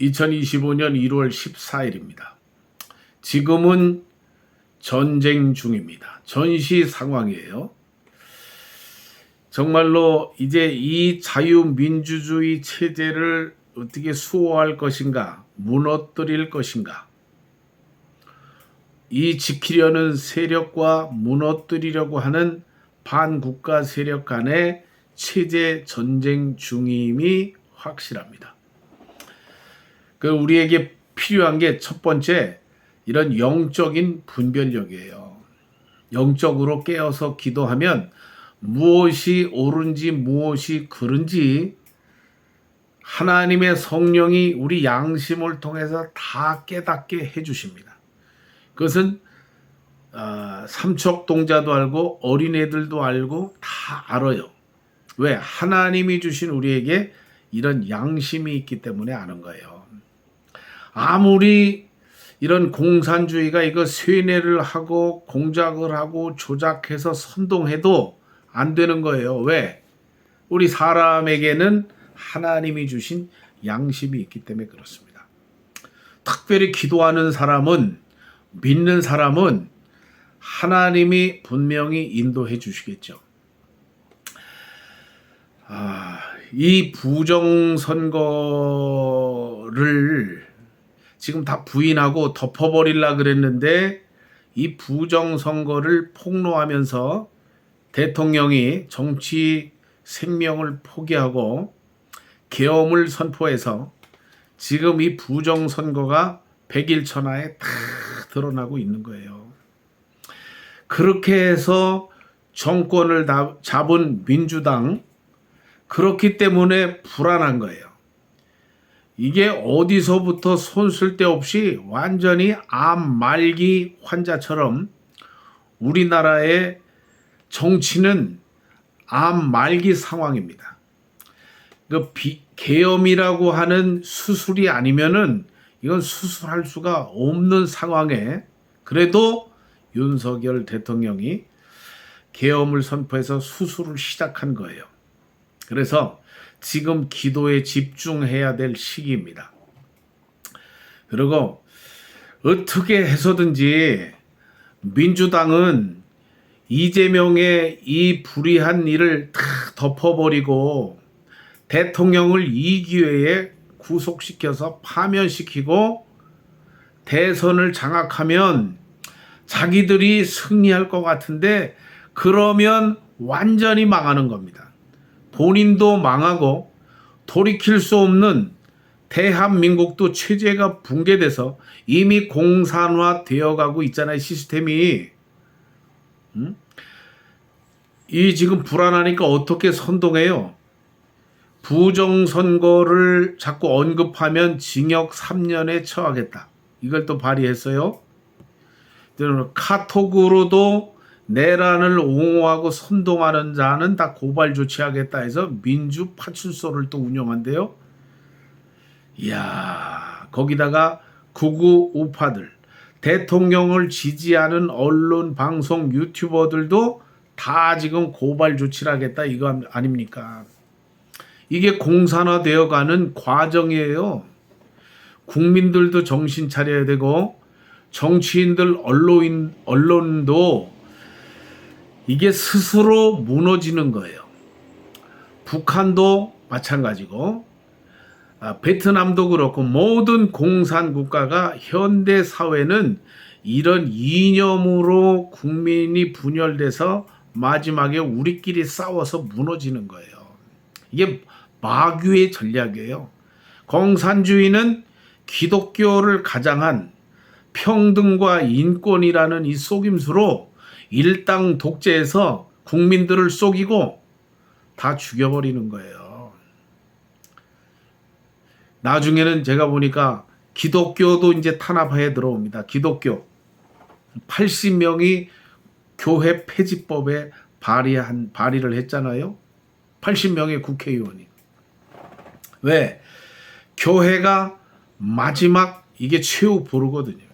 2025년 1월 14일입니다. 지금은 전쟁 중입니다. 전시 상황이에요. 정말로 이제 이 자유민주주의 체제를 어떻게 수호할 것인가, 무너뜨릴 것인가, 이 지키려는 세력과 무너뜨리려고 하는 반국가 세력 간의 체제 전쟁 중임이 확실합니다. 그 우리에게 필요한 게 첫 번째 이런 영적인 분별력이에요. 영적으로 깨어서 기도하면 무엇이 옳은지 무엇이 그른지 하나님의 성령이 우리 양심을 통해서 다 깨닫게 해주십니다. 그것은 어, 삼척동자도 알고 어린애들도 알고 다 알아요. 왜? 하나님이 주신 우리에게 이런 양심이 있기 때문에 아는 거예요. 아무리 이런 공산주의가 이거 쇠뇌를 하고 공작을 하고 조작해서 선동해도 안 되는 거예요. 왜? 우리 사람에게는 하나님이 주신 양심이 있기 때문에 그렇습니다. 특별히 기도하는 사람은 믿는 사람은 하나님이 분명히 인도해 주시겠죠. 아, 이 부정 선거를 지금 다 부인하고 덮어버리려 그랬는데 이 부정 선거를 폭로하면서 대통령이 정치 생명을 포기하고 계엄을 선포해서 지금 이 부정 선거가 백일천하에 다 드러나고 있는 거예요. 그렇게 해서 정권을 잡은 민주당 그렇기 때문에 불안한 거예요. 이게 어디서부터 손쓸데 없이 완전히 암 말기 환자처럼 우리나라의 정치는 암 말기 상황입니다. 그 비, 계엄이라고 하는 수술이 아니면은 이건 수술할 수가 없는 상황에 그래도 윤석열 대통령이 계엄을 선포해서 수술을 시작한 거예요. 그래서 지금 기도에 집중해야 될 시기입니다. 그리고 어떻게 해서든지 민주당은 이재명의 이 불의한 일을 다 덮어버리고 대통령을 이 기회에 구속시켜서 파면시키고 대선을 장악하면 자기들이 승리할 것 같은데 그러면 완전히 망하는 겁니다. 본인도 망하고 돌이킬 수 없는 대한민국도 체제가 붕괴돼서 이미 공산화 되어가고 있잖아요 시스템이. 음? 이 지금 불안하니까 어떻게 선동해요? 부정선거를 자꾸 언급하면 징역 3년에 처하겠다. 이걸 또 발의했어요. 카톡으로도 내란을 옹호하고 선동하는 자는 다 고발 조치하겠다 해서 민주 파출소를 또 운영한대요. 이야, 거기다가 구구 우파들, 대통령을 지지하는 언론, 방송, 유튜버들도 다 지금 고발 조치를 하겠다 이거 아닙니까? 이게 공산화되어 가는 과정이에요. 국민들도 정신 차려야 되고 정치인들, 언론인, 언론도 이게 스스로 무너지는 거예요. 북한도 마찬가지고 아, 베트남도 그렇고 모든 공산 국가가 현대 사회는 이런 이념으로 국민이 분열돼서 마지막에 우리끼리 싸워서 무너지는 거예요. 이게 마귀의 전략이에요. 공산주의는 기독교를 가장한 평등과 인권이라는 이 속임수로 일당 독재에서 국민들을 속이고 다 죽여버리는 거예요. 나중에는 제가 보니까 기독교도 이제 탄압하에 들어옵니다. 기독교 80명이 교회 폐지법에 발의한 발의를 했잖아요. 80명의 국회의원이 왜 교회가 마지막 이게 최후 보루거든요.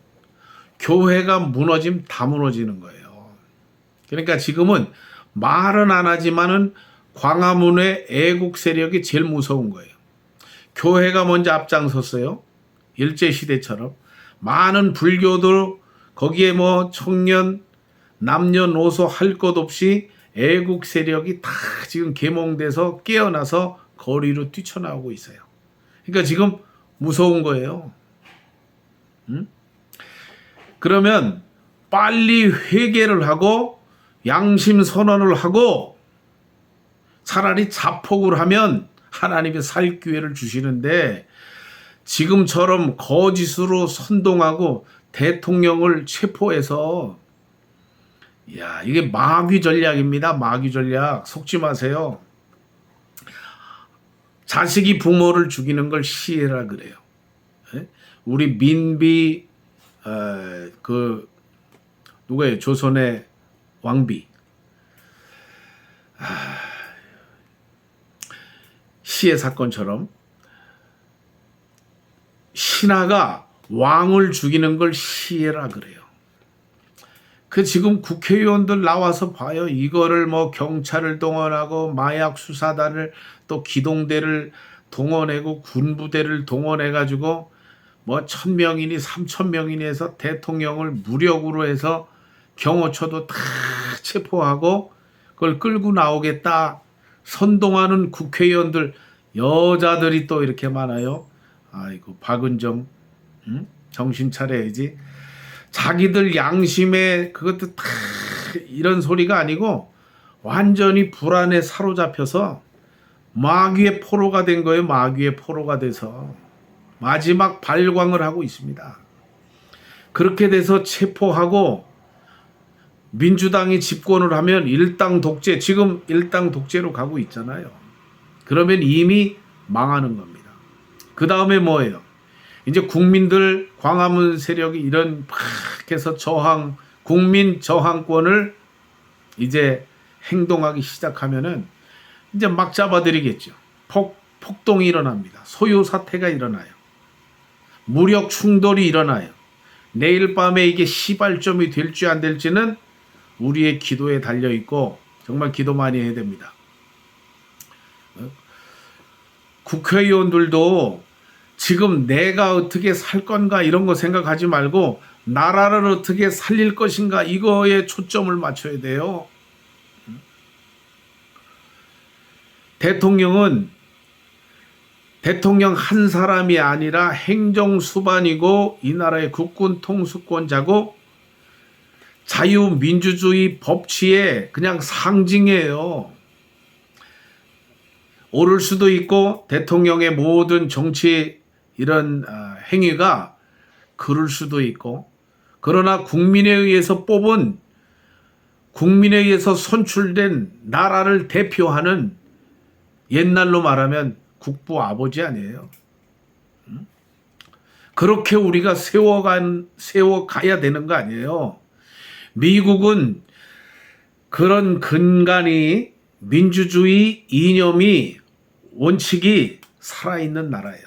교회가 무너짐 다 무너지는 거예요. 그러니까 지금은 말은 안 하지만은 광화문의 애국 세력이 제일 무서운 거예요. 교회가 먼저 앞장섰어요. 일제 시대처럼 많은 불교도 거기에 뭐 청년 남녀노소 할 것 없이 애국 세력이 다 지금 계몽돼서 깨어나서 거리로 뛰쳐나오고 있어요. 그러니까 지금 무서운 거예요. 응? 그러면 빨리 회개를 하고 양심 선언을 하고 차라리 자폭을 하면 하나님이 살 기회를 주시는데 지금처럼 거짓으로 선동하고 대통령을 체포해서 야 이게 마귀 전략입니다. 마귀 전략 속지 마세요. 자식이 부모를 죽이는 걸 시해라 그래요. 예? 우리 민비 어, 그 누구예요? 조선의 왕비 아, 시해 사건처럼 신하가 왕을 죽이는 걸 시해라 그래요. 그 지금 국회의원들 나와서 봐요. 이거를 뭐 경찰을 동원하고 마약 수사단을 또 기동대를 동원하고 군부대를 동원해 가지고 뭐 천명이니 삼천명이니 해서 대통령을 무력으로 해서 경호처도 다 체포하고 그걸 끌고 나오겠다 선동하는 국회의원들 여자들이 또 이렇게 많아요. 아이고 박은정 응? 정신 차려야지. 자기들 양심에 그것도 다 이런 소리가 아니고 완전히 불안에 사로잡혀서 마귀의 포로가 된 거예요. 마귀의 포로가 돼서 마지막 발광을 하고 있습니다. 그렇게 돼서 체포하고 민주당이 집권을 하면 일당 독재 지금 일당 독재로 가고 있잖아요. 그러면 이미 망하는 겁니다. 그 다음에 뭐예요? 이제 국민들 광화문 세력이 이런 팍 해서 저항 국민 저항권을 이제 행동하기 시작하면은 이제 막 잡아들이겠죠. 폭 폭동이 일어납니다. 소요 사태가 일어나요. 무력 충돌이 일어나요. 내일 밤에 이게 시발점이 될지 안 될지는 우리의 기도에 달려 있고 정말 기도 많이 해야 됩니다. 어? 국회의원들도 지금 내가 어떻게 살 건가 이런 거 생각하지 말고 나라를 어떻게 살릴 것인가 이거에 초점을 맞춰야 돼요. 대통령은 대통령 한 사람이 아니라 행정수반이고 이 나라의 국군 통수권자고 자유민주주의 법치의 그냥 상징이에요. 오를 수도 있고 대통령의 모든 정치 이런 어, 행위가 그럴 수도 있고 그러나 국민에 의해서 뽑은 국민에 의해서 선출된 나라를 대표하는 옛날로 말하면 국부 아버지 아니에요. 음? 그렇게 우리가 세워간 세워가야 되는 거 아니에요. 미국은 그런 근간이 민주주의 이념이 원칙이 살아있는 나라예요.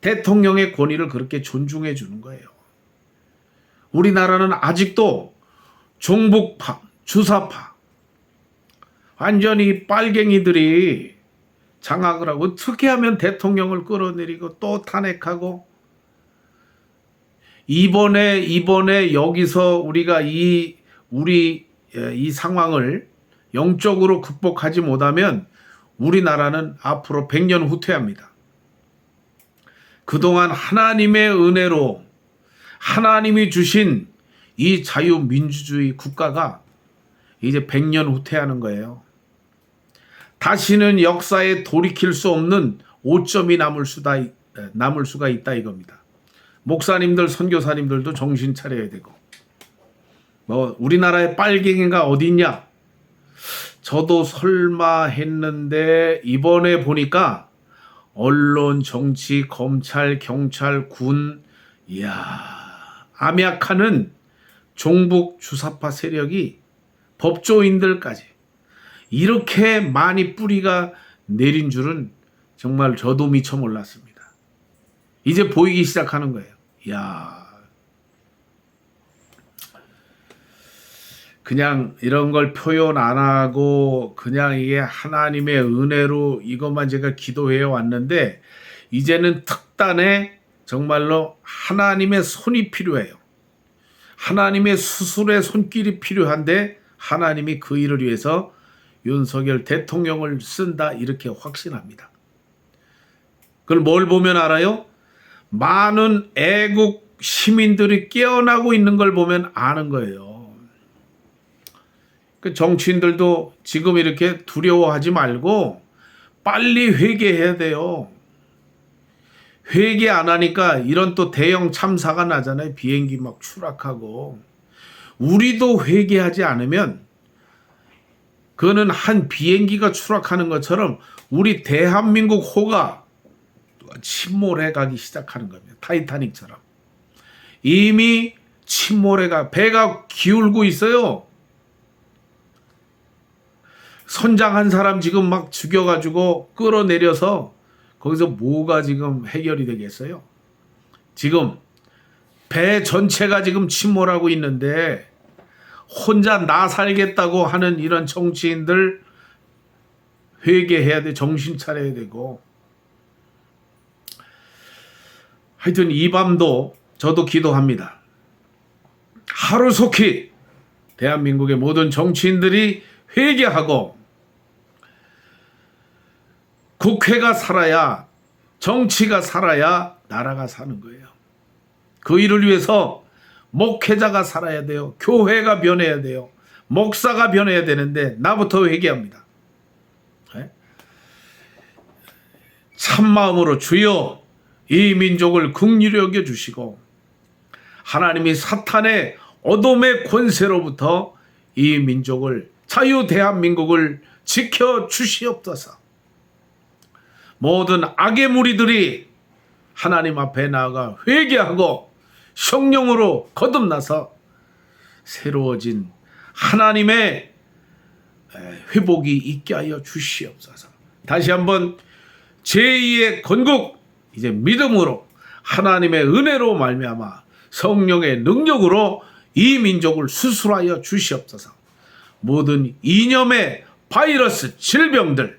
대통령의 권위를 그렇게 존중해 주는 거예요. 우리나라는 아직도 종북파, 주사파, 완전히 빨갱이들이 장악을 하고 어떻게 하면 대통령을 끌어내리고 또 탄핵하고 이번에 이번에 여기서 우리가 이 우리 예, 이 상황을 영적으로 극복하지 못하면 우리나라는 앞으로 100년 후퇴합니다. 그동안 하나님의 은혜로 하나님이 주신 이 자유민주주의 국가가 이제 100년 후퇴하는 거예요. 다시는 역사에 돌이킬 수 없는 오점이 남을 수다 남을 수가 있다 이겁니다. 목사님들 선교사님들도 정신 차려야 되고 뭐 우리나라의 빨갱이가 어디 있냐? 저도 설마 했는데 이번에 보니까 언론, 정치, 검찰, 경찰, 군, 이야 암약하는 종북 주사파 세력이 법조인들까지 이렇게 많이 뿌리가 내린 줄은 정말 저도 미처 몰랐습니다. 이제 보이기 시작하는 거예요. 야 그냥 이런 걸 표현 안 하고 그냥 이게 하나님의 은혜로 이것만 제가 기도해 왔는데 이제는 특단의 정말로 하나님의 손이 필요해요. 하나님의 수술의 손길이 필요한데 하나님이 그 일을 위해서 윤석열 대통령을 쓴다 이렇게 확신합니다. 그걸 뭘 보면 알아요? 많은 애국 시민들이 깨어나고 있는 걸 보면 아는 거예요. 그 정치인들도 지금 이렇게 두려워하지 말고 빨리 회개해야 돼요. 회개 안 하니까 이런 또 대형 참사가 나잖아요. 비행기 막 추락하고. 우리도 회개하지 않으면 그거는 한 비행기가 추락하는 것처럼 우리 대한민국 호가 침몰해 가기 시작하는 겁니다. 타이타닉처럼. 이미 침몰해 가 배가 기울고 있어요. 선장 한 사람 지금 막 죽여가지고 끌어내려서 거기서 뭐가 지금 해결이 되겠어요? 지금 배 전체가 지금 침몰하고 있는데 혼자 나 살겠다고 하는 이런 정치인들 회개해야 돼. 정신 차려야 되고. 하여튼 이 밤도 저도 기도합니다. 하루속히 대한민국의 모든 정치인들이 회개하고 국회가 살아야 정치가 살아야 나라가 사는 거예요. 그 일을 위해서 목회자가 살아야 돼요. 교회가 변해야 돼요. 목사가 변해야 되는데 나부터 회개합니다. 네? 참마음으로 주여 이 민족을 긍휼히 여겨 주시고 하나님이 사탄의 어둠의 권세로부터 이 민족을 자유 대한민국을 지켜 주시옵소서. 모든 악의 무리들이 하나님 앞에 나아가 회개하고 성령으로 거듭나서 새로워진 하나님의 회복이 있게 하여 주시옵소서. 다시 한번 제2의 건국 이제 믿음으로 하나님의 은혜로 말미암아 성령의 능력으로 이 민족을 수술하여 주시옵소서. 모든 이념의 바이러스 질병들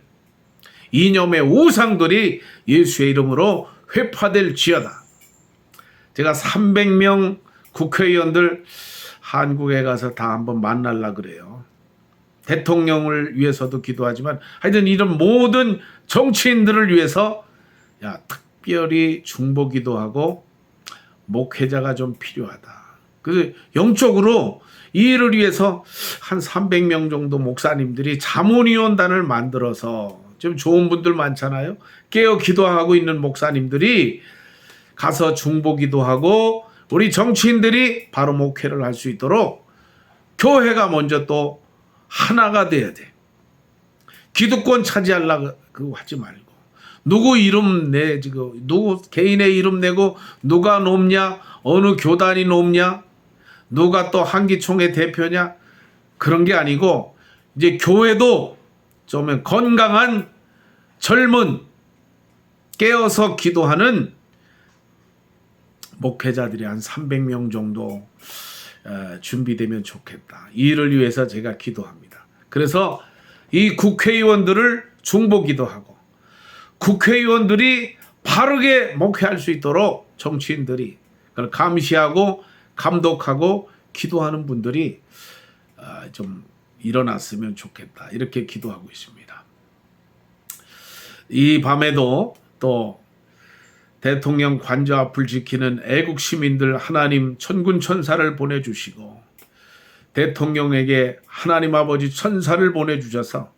이념의 우상들이 예수의 이름으로 회파될 지어다. 제가 300명 국회의원들 한국에 가서 다 한번 만날라 그래요. 대통령을 위해서도 기도하지만 하여튼 이런 모든 정치인들을 위해서 야 특별히 중보기도 하고 목회자가 좀 필요하다. 그 영적으로 이 일을 위해서 한 300명 정도 목사님들이 자문위원단을 만들어서 좀 좋은 분들 많잖아요. 깨어 기도하고 있는 목사님들이 가서 중보기도 하고 우리 정치인들이 바로 목회를 할 수 있도록 교회가 먼저 또 하나가 돼야 돼. 기득권 차지하려고 그거 하지 말고 누구 이름 내 지금 누구 개인의 이름 내고 누가 높냐 어느 교단이 높냐 누가 또 한기총의 대표냐 그런 게 아니고 이제 교회도 좀 건강한 젊은 깨어서 기도하는 목회자들이 한 300명 정도 어, 준비되면 좋겠다. 이 일을 위해서 제가 기도합니다. 그래서 이 국회의원들을 중보기도 하고 국회의원들이 바르게 목회할 수 있도록 정치인들이 그걸 감시하고 감독하고 기도하는 분들이 어, 좀 일어났으면 좋겠다. 이렇게 기도하고 있습니다. 이 밤에도 또 대통령 관저 앞을 지키는 애국 시민들 하나님 천군 천사를 보내주시고 대통령에게 하나님 아버지 천사를 보내주셔서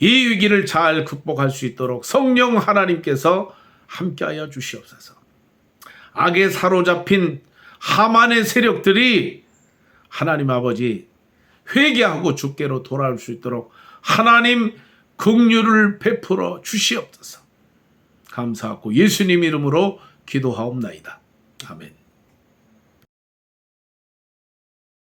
이 위기를 잘 극복할 수 있도록 성령 하나님께서 함께하여 주시옵소서. 악에 사로잡힌 하만의 세력들이 하나님 아버지 회개하고 주께로 돌아올 수 있도록 하나님 긍휼을 베풀어 주시옵소서. 감사하고 예수님 이름으로 기도하옵나이다. 아멘.